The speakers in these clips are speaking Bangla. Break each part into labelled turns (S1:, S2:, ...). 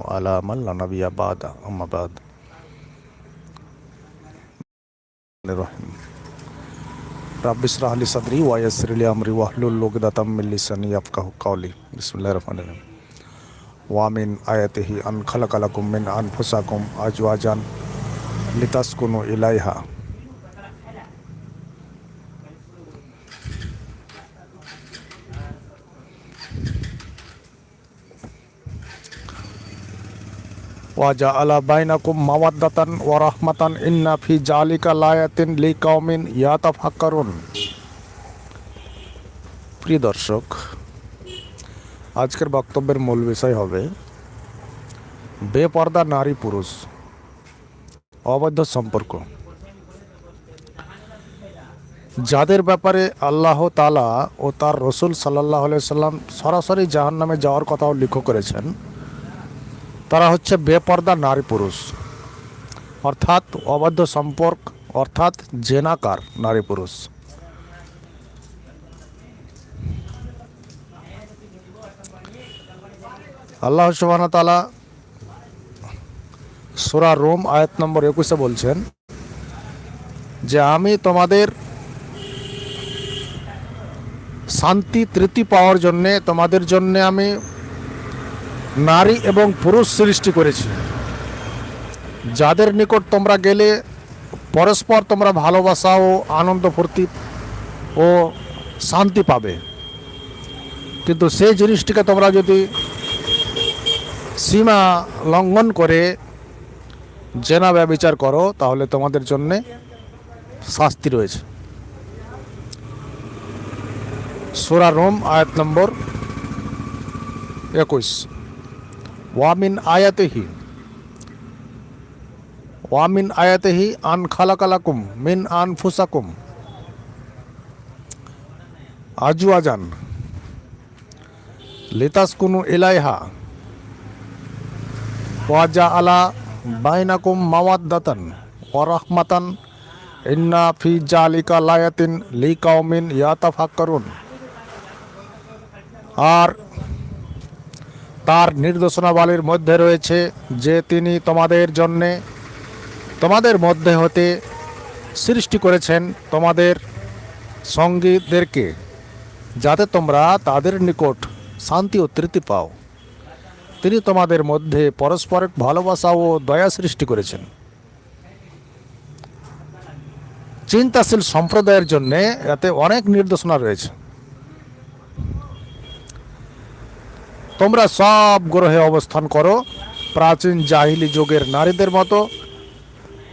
S1: على من لا نبي بعد أما بعد الرحيم رب اشرح لي صدري ويسر لي أمري واحلل عقدة من لساني يفقهوا قولي بسم الله الرحمن الرحيم ومن آياته أن خلق لكم من أنفسكم أزواجا لتسكنوا إليها ওয়াজা আলা বাইনাকুম মাওয়াদ্দাতান ওয়া রাহমাতান ইন্না ফি জালিকা লায়াতিন লিকাউমিন ইয়াতাফাক্কারুন প্রিয় দর্শক, আজকের বক্তব্যের মূল বিষয় হবে বেপর্দা নারী পুরুষ, অবৈধ সম্পর্ক। যাদের ব্যাপারে আল্লাহ তালা ও তার রসুল সাল্লাহ সাল্লাম সরাসরি জাহান নামে যাওয়ার কথাও লিখ করেছেন। তারা হচ্ছে বেপর্দা নারী পুরুষ। অর্থাৎ অবাধ্য সম্পর্ক, অর্থাৎ জেনাকার নারী পুরুষ। আল্লাহ সুবাহ তালা সুরা রোম আয়াত নম্বর একুশে বলছেন যে, আমি তোমাদের শান্তি, তৃপ্তি পাওয়ার জন্যে, তোমাদের জন্যে আমি নারী এবং পুরুষ সৃষ্টি করেছি। যাদের নিকট তোমরা গেলে পরস্পর তোমরা ভালোবাসা ও আনন্দ, ফুর্তি ও শান্তি পাবে। কিন্তু সেই জিনিসটিকে তোমরা যদি সীমা লঙ্ঘন করে জেনা ব্যবচার করো, তাহলে তোমাদের জন্যে শাস্তি রয়েছে। সুরা রোম আয়াত নম্বর একুশ। ওয়ামিন আয়াতেহি ওয়ামিন আয়াতেহি আন খালাকালাকুম মিন আন ফুসাকুম আজু আজান লিতাসকুনু ইলাইহা ওয়াজা আলা বাইনাকুম মাওয়াদ্দাতান ওয়া রাহমাতান ইন্না ফি জালিকা লায়াতিন লিকাউমিন ইয়াতাফাক্কারুন আর তার নির্দেশনাবলীর মধ্যে রয়েছে যে তিনি তোমাদের জন্যে, তোমাদের মধ্যে হতে সৃষ্টি করেছেন তোমাদের সঙ্গীদেরকে, যাতে তোমরা তাদের নিকট শান্তি ও তৃপ্তি পাও। তিনি তোমাদের মধ্যে পরস্পরের ভালোবাসা ও দয়া সৃষ্টি করেছেন। চিন্তাশীল সম্প্রদায়ের জন্যে এতে অনেক নির্দেশনা রয়েছে। তোমরা সব গ্রহে অবস্থান করো। প্রাচীন জাহিলি যুগের নারীদের মতো।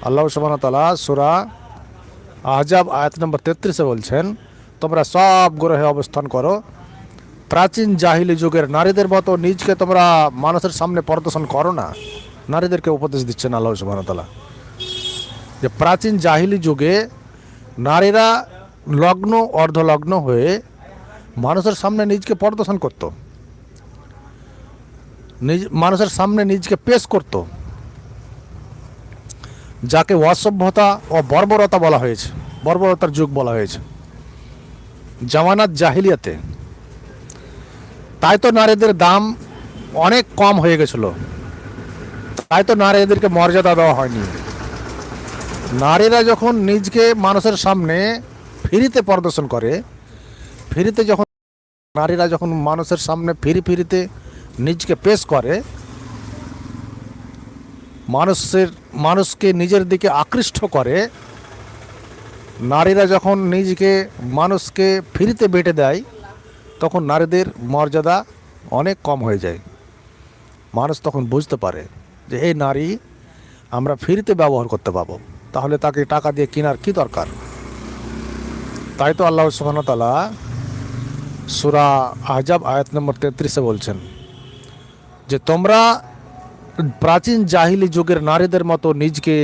S1: আল্লাহ সুবাহতালা সুরা আহজাব আয়াত নম্বর তেত্রিশে বলছেন, তোমরা সব গ্রহে অবস্থান করো। প্রাচীন জাহিলি যুগের নারীদের মতো নিজকে তোমরা মানুষের সামনে প্রদর্শন করো না। নারীদেরকে উপদেশ দিচ্ছেন আল্লাহ সুবাহতালা যে প্রাচীন জাহিলি যুগে নারীরা লগ্ন, অর্ধলগ্ন হয়ে মানুষের সামনে নিজকে প্রদর্শন করতো। নিজ, মানুষের সামনে নিজকে পেশ করত, যাকে অসভ্যতা ও বর্বরতা বলা হয়েছে, বর্বরতার যুগ বলা হয়েছে। জামানাত জাহিলিয়াতে, তাই তো নারীদের দাম অনেক কম হয়ে গেছিল। তাই তো নারীদেরকে মর্যাদা দেওয়া হয়নি। নারীরা যখন নিজকে মানুষের সামনে ফিরিতে প্রদর্শন করে, ফিরিতে যখন, নারীরা যখন মানুষের সামনে ফিরি ফিরিতে নিজকে পেশ করে, মানুষের, মানুষকে নিজের দিকে আকৃষ্ট করে, নারীরা যখন নিজকে, মানুষকে ফ্রিতে বেটে দেয়, তখন নারীদের মর্যাদা অনেক কম হয়ে যায়। মানুষ তখন বুঝতে পারে যে, এই নারী, আমরা ফ্রিতে ব্যবহার করতে পাবো। তাহলে তাকে টাকা দিয়ে কেনার কি দরকার? তাই তো আল্লাহ সুবাহতালা সুরা আহজাব আয়াত নম্বর তেত্রিশে বলছেন যে তোমরা প্রাচীন জাহিলি যুগের নারীদের মতো নিজকে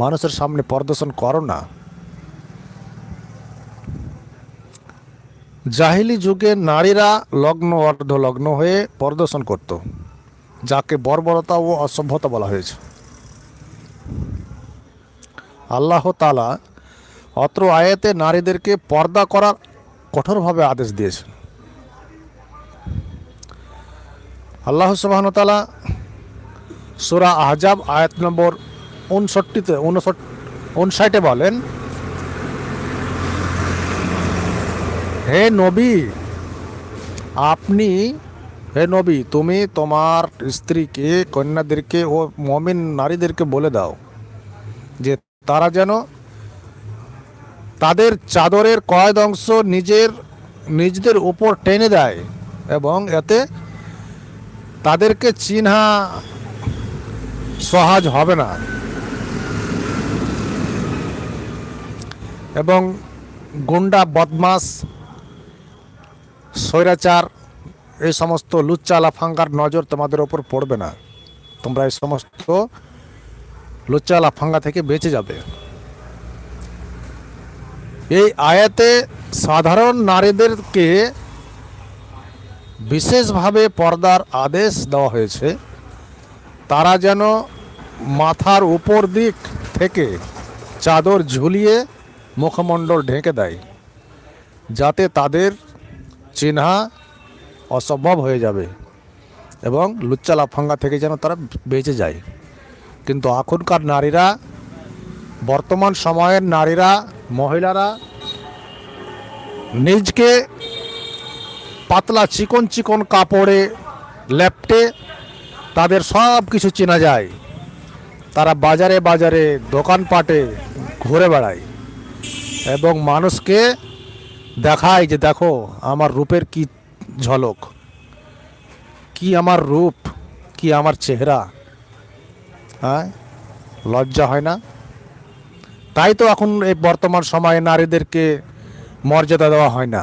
S1: মানুষের সামনে প্রদর্শন করো না। জাহিলি যুগে নারীরা লগ্ন অর্ধ লগ্ন হয়ে প্রদর্শন করত, যাকে বর্বরতা ও অসভ্যতা বলা হয়েছে। আল্লাহ তালা অত্র আয়াতে নারীদেরকে পর্দা করার কঠোরভাবে আদেশ দিয়েছেন। আল্লাহ সুবাহতালা সুরা আহজাব আয়াত নম্বর উনষট্টিতে উনষট, উনষাটে বলেন, হে নবী, আপনি, হে নবী, তুমি তোমার স্ত্রীকে, কন্যাদেরকে ও মমিন নারীদেরকে বলে দাও যে তারা যেন তাদের চাদরের কয়েদ অংশ নিজের, নিজেদের উপর টেনে দেয় এবং এতে তাদেরকে চিহ্না সহজ হবে না। এবং গুন্ডা বদমাস স্বৈরাচার, এই সমস্ত লুচ্চা, লাফাঙ্গার নজর তোমাদের ওপর পড়বে না। তোমরা এই সমস্ত লুচ্চা, লাফাঙ্গা থেকে বেঁচে যাবে। এই আয়াতে সাধারণ নারীদেরকে বিশেষভাবে পর্দার আদেশ দেওয়া হয়েছে, তারা যেন মাথার উপর দিক থেকে চাদর ঝুলিয়ে মুখমণ্ডল ঢেকে দেয়, যাতে তাদের চিহ্না অসম্ভব হয়ে যাবে এবং লুচ্চা লাফাঙ্গা থেকে যেন তারা বেঁচে যায়। কিন্তু এখনকার নারীরা, বর্তমান সময়ের নারীরা, মহিলারা নিজকে পাতলা চিকন চিকন কাপড়ে লেপটে তাদের সব কিছু চেনা যায়। তারা বাজারে বাজারে দোকানপাটে ঘুরে বেড়ায় এবং মানুষকে দেখায় যে দেখো, আমার রূপের কি ঝলক, কি আমার রূপ, কি আমার চেহারা। হ্যাঁ লজ্জা হয় না? তাই তো এখন এই বর্তমান সময়ে নারীদেরকে মর্যাদা দেওয়া হয় না।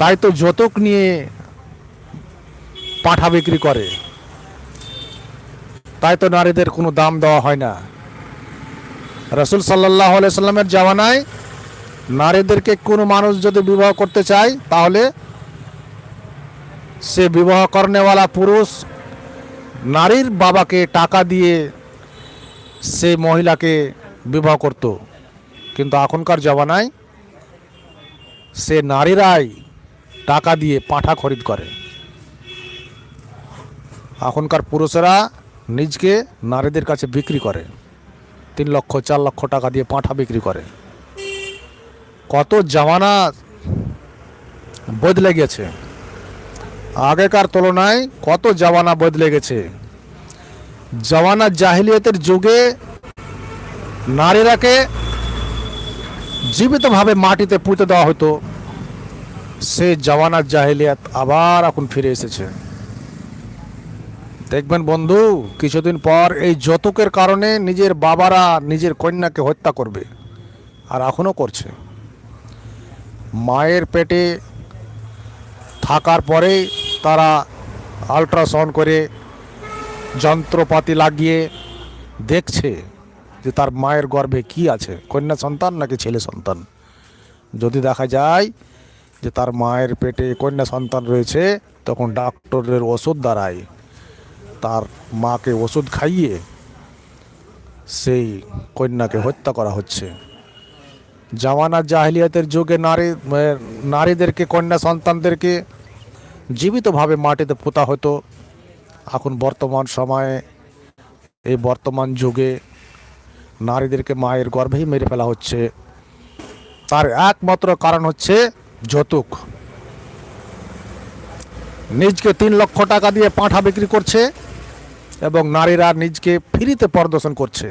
S1: তাই তো যৌতুক নিয়ে পাঠা বিক্রি করে। তাই তো নারীদের কোনো দাম দেওয়া হয় না। রসুল সাল্লাহ সাল্লামের জামানায় নারীদেরকে কোনো মানুষ যদি বিবাহ করতে চায়, তাহলে সে বিবাহ করনেওয়ালা পুরুষ নারীর বাবাকে টাকা দিয়ে সে মহিলাকে বিবাহ করত। কিন্তু এখনকার জমানায় সে নারীরাই টাকা দিয়ে পাঁঠা খরিদ করে। এখনকার পুরুষেরা নিজকে নারীদের কাছে বিক্রি করে। তিন লক্ষ, চার লক্ষ টাকা দিয়ে পাঁঠা বিক্রি করে। কত জামানা বদলে গেছে। আগেকার তুলনায় কত জামানা বদলে গেছে। জামানা জাহিলিয়তের যুগে নারীরাকে জীবিতভাবে মাটিতে পুঁতে দেওয়া হতো। সে জওয়ানার জাহিলিয়াত আবার এখন ফিরে এসেছে। দেখবেন বন্ধু, কিছুদিন পর এই যৌতুকের কারণে নিজের বাবারা নিজের কন্যাকে হত্যা করবে, আর এখনও করছে। মায়ের পেটে থাকার পরেই তারা আল্ট্রাসাউন্ড করে যন্ত্রপাতি লাগিয়ে দেখছে যে তার মায়ের গর্ভে কি আছে, কন্যা সন্তান নাকি ছেলে সন্তান? যদি দেখা যায় যে তার মায়ের পেটে কন্যা সন্তান রয়েছে, তখন ডাক্তারের ওষুধ দ্বারাই তার মাকে ওষুধ খাইয়ে সেই কন্যাকে হত্যা করা হচ্ছে। জামানা জাহিলিয়াতের যুগে নারী নারীদেরকে, কন্যা সন্তানদেরকে জীবিতভাবে মাটিতে পোতা হতো। এখন বর্তমান সময়ে, এই বর্তমান যুগে নারীদেরকে মায়ের গর্ভেই মেরে ফেলা হচ্ছে। তার একমাত্র কারণ হচ্ছে যৌতুক। নিজকে তিন লক্ষ টাকা দিয়ে পাঁঠা বিক্রি করছে এবং নারীরা নিজকে ফ্রিতে প্রদর্শন করছে।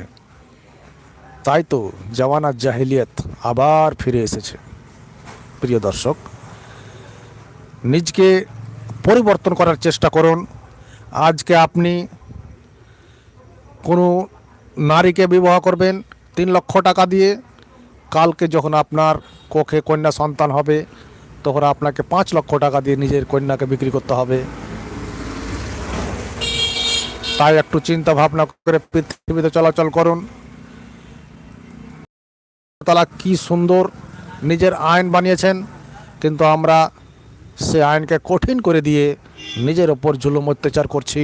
S1: তাই তো জওয়ানার জাহিলিয়ত আবার ফিরে এসেছে। প্রিয় দর্শক, নিজকে পরিবর্তন করার চেষ্টা করুন। আজকে আপনি কোনো নারীকে বিবাহ করবেন, তিন লক্ষ টাকা দিয়ে কালকে যখন আপনার কোখে কন্যা সন্তান হবে, তখন আপনাকে পাঁচ লক্ষ টাকা দিয়ে নিজের কন্যাকে বিক্রি করতে হবে। তাই একটু চিন্তা ভাবনা করে পৃথিবীতে চলাচল করুন। তালা কি সুন্দর নিজের আইন বানিয়েছেন, কিন্তু আমরা সে আইনকে কঠিন করে দিয়ে নিজের ওপর জুলুম অত্যাচার করছি।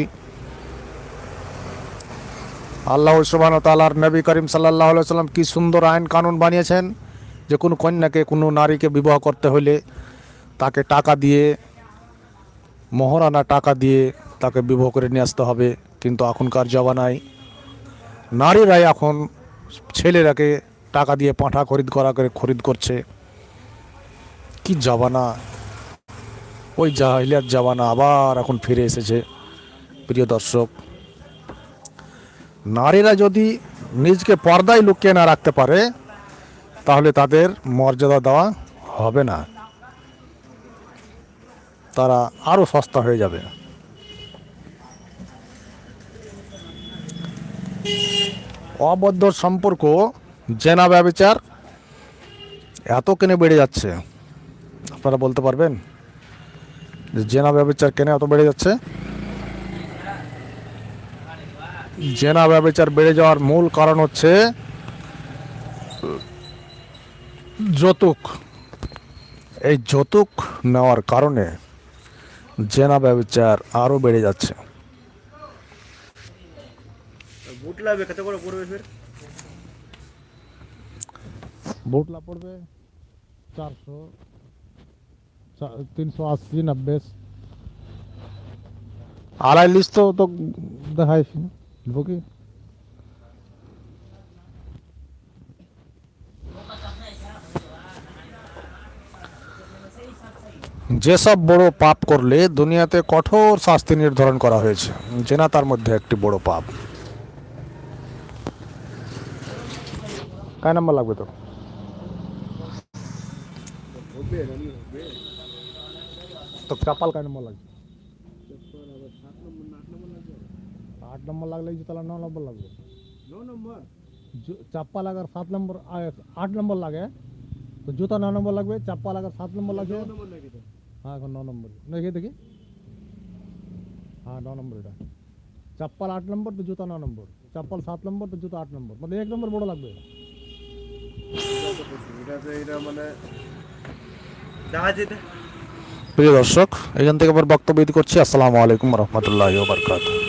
S1: আল্লাহ সুবাহ তালার নবী করিম সাল্লাহ সাল্লাম কি সুন্দর আইন কানুন বানিয়েছেন যে কোনো কন্যাকে, কোনো নারীকে বিবাহ করতে হলে তাকে টাকা দিয়ে, মহারানা টাকা দিয়ে তাকে বিবাহ করে নিয়ে আসতে হবে। কিন্তু এখনকার জমানায় নারীরাই এখন ছেলেরাকে টাকা দিয়ে পাঁঠা খরিদ করা করে খরিদ করছে। কি জাবানা ওই জাহিলিয়াত জাবানা আবার এখন ফিরে এসেছে। প্রিয় দর্শক নারীরা যদি নিজকে পর্দায় লুকিয়ে না রাখতে পারে, তাহলে তাদের মর্যাদা দেওয়া হবে না। তারা আরও সস্তা হয়ে যাবে। অবদ্ধ সম্পর্ক, জেনা ব্যবচার এত কেনে বেড়ে যাচ্ছে। আপনারা বলতে পারবেন যে জেনা ব্যবচার কেনে এত বেড়ে যাচ্ছে? জেনা ব্যবচার বেড়ে যাওয়ার মূল কারণ হচ্ছে যৌতুক। এই যৌতুক নেওয়ার কারণে জেনা ব্যবচার আরও বেড়ে যাচ্ছে। তিনশো আশি নব্বই। আড়াই লিস্ট তো দেখাইছি। না দেবো কি যেসব বড় পাপ করলে দুনিয়াতে কঠোর শাস্তি নির্ধারণ করা হয়েছে। জেনা তার মধ্যে একটি বড় পাপ। কয় নাম্বার লাগবে তো? তো চাপাল কয় নম্বর লাগবে? আট নম্বর লাগলে জুতালা ন নম্বর লাগবে।
S2: ন নম্বর?
S1: চাপ্পা লাগার সাত নম্বর আট নম্বর লাগে। তো জুতা ন নম্বর লাগবে চাপ্পা লাগার সাত নম্বর
S2: লাগবে
S1: হ্যাঁ এখন ন নম্বর। দেখি দেখি। হ্যাঁ ন নম্বর এটা। চাপ্পাল আট নম্বর তো জুতা ন নম্বর। চাপ্পাল সাত নম্বর তো জুতা আট নম্বর। মানে এক নম্বর বড় লাগবে।
S2: এটা
S1: প্রিয় দর্শক এখান থেকে আবার বক্তব্য করছি। আসসালামু আলাইকুম রহমতুল্লাহ বারকাতুহ।